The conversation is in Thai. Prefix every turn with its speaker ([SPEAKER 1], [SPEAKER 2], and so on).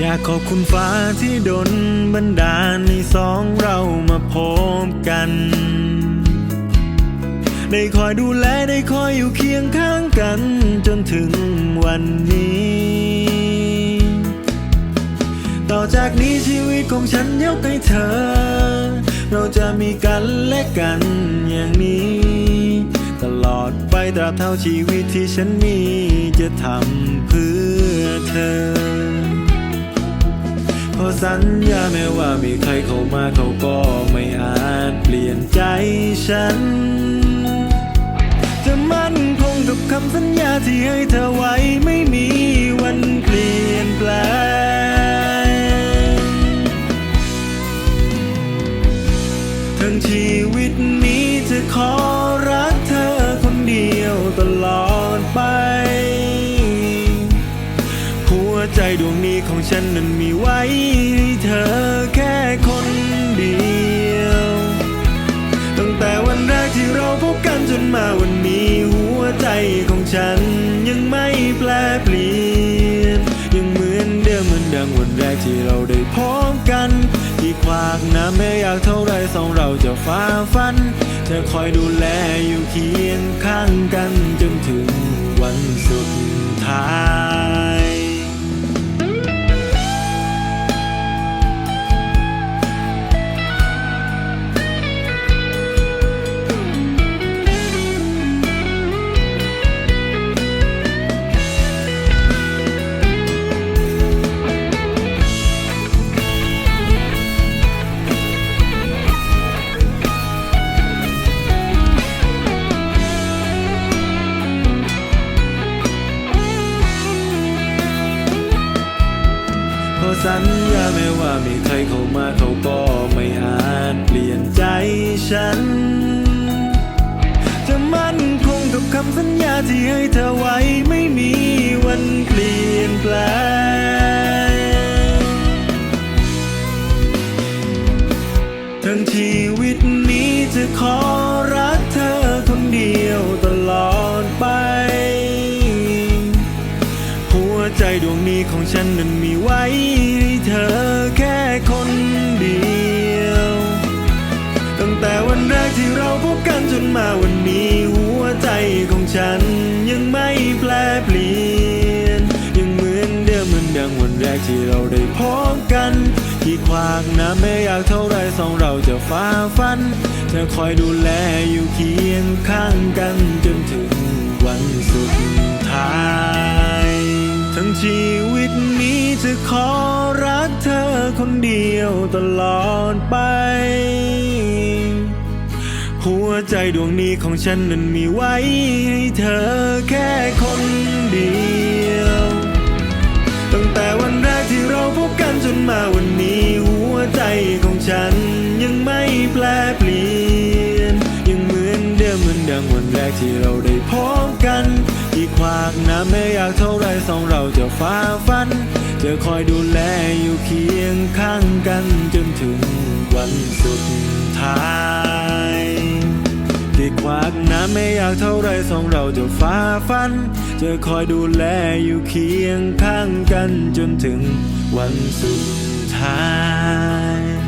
[SPEAKER 1] อยากขอบคุณฟ้าที่ดลบันดาลให้สองเรามาพบกัน ได้คอยดูแลได้คอยอยู่เคียงข้างกัน จนถึงวันนี้ ต่อจากนี้ชีวิตของฉันยกให้เธอ เราจะมีกันและกันอย่างนี้ ตลอดไปตราบเท่าชีวิตที่ฉันมีจะทำเพื่อเธอ สัญญาแม้ว่ามีใครเข้ามาเขาก็ไม่อาจเปลี่ยนใจฉัน จะมั่นคงกับคำสัญญาที่ให้เธอไว้ไม่มีวันเปลี่ยนแปลงทั้งชีวิตนี้จะขอรักเธอคนเดียวตลอดไปหัวใจดวงนี้ของฉันนั้นมีไว้ มาวันนี้หัวใจของฉันยังไม่แปลเปลี่ยน ยังเหมือนเดิมเหมือนดังวันแรกที่เราได้พบกัน ที่ขวากน้ำแม่อยากเท่าไรสองเราจะฝ่าฟันจะคอยดูแลอยู่เคียงข้างกันจนถึง สัญญาแม้ว่ามีใครเข้ามาเขาก็ไม่อาจเปลี่ยนใจฉัน จะมั่นคงกับคำสัญญาที่ให้เธอไว้ไม่มีวันเปลี่ยนแปลง ดวงนี้ของฉันนั้นมีไว้ให้เธอแค่คนเดียว ตั้งแต่วันแรกที่เราพบกันจนมาวันนี้หัวใจของฉันยังไม่แปลเปลี่ยน ยังเหมือนเดิมเหมือนดังวันแรกที่เราได้พบกัน ที่ขวากน้ำไม่อยากเท่าไรสองเราจะฝ่าฟันจะคอยดูแลอยู่เคียงข้างกันจน ชีวิตนี้จะขอรักเธอคนเดียวตลอดไป หัวใจดวงนี้ของฉันนั้นมีไว้ให้เธอแค่คนเดียว ตั้งแต่วันแรกที่เราพบกันจนมาวันนี้ หัวใจของฉันยังไม่แปลเปลี่ยน ยังเหมือนเดิมเหมือนดังวันแรกที่เราได้พบ ขวากน้ำไม่อยากเท่าไรสองเราจะฝ่าฟัน จะคอยดูแลอยู่เคียงข้างกันจนถึงวันสุดท้ายที่ขวากน้ำไม่อยากเท่าไรสองเราจะฝ่าฟัน จะคอยดูแลอยู่เคียงข้างกันจนถึงวันสุดท้าย